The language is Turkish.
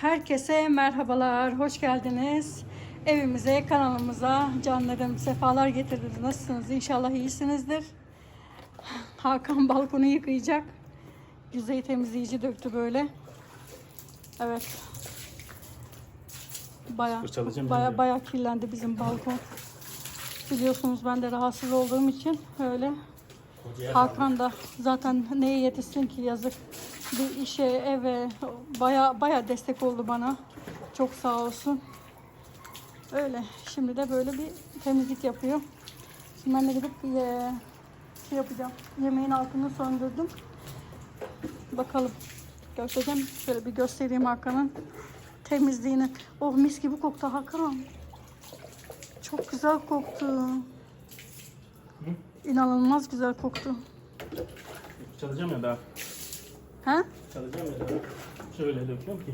Herkese merhabalar, hoş geldiniz. Evimize, kanalımıza canlarım sefalar getirdiniz. Nasılsınız? İnşallah iyisinizdir. Hakan balkonu yıkayacak. Yüzey temizleyici döktü böyle. Evet. Baya baya baya kirlendi bizim balkon. Biliyorsunuz ben de rahatsız olduğum için öyle Hakan da zaten neye yetişsin ki yazık. Bir işe, eve baya baya destek oldu bana. Çok sağ olsun. Öyle. Şimdi de böyle bir temizlik yapıyor. Şimdi ben de gidip ye, şey yapacağım. Yemeğin altını söndürdüm. Bakalım. Göstereceğim. Şöyle bir göstereyim Hakan'ın temizliğini. Oh mis gibi koktu Hakan. Çok güzel koktu. İnanılmaz güzel koktu. Çalacağım ya daha. Ha? Çalacağım ya daha öyle döküyorum ki.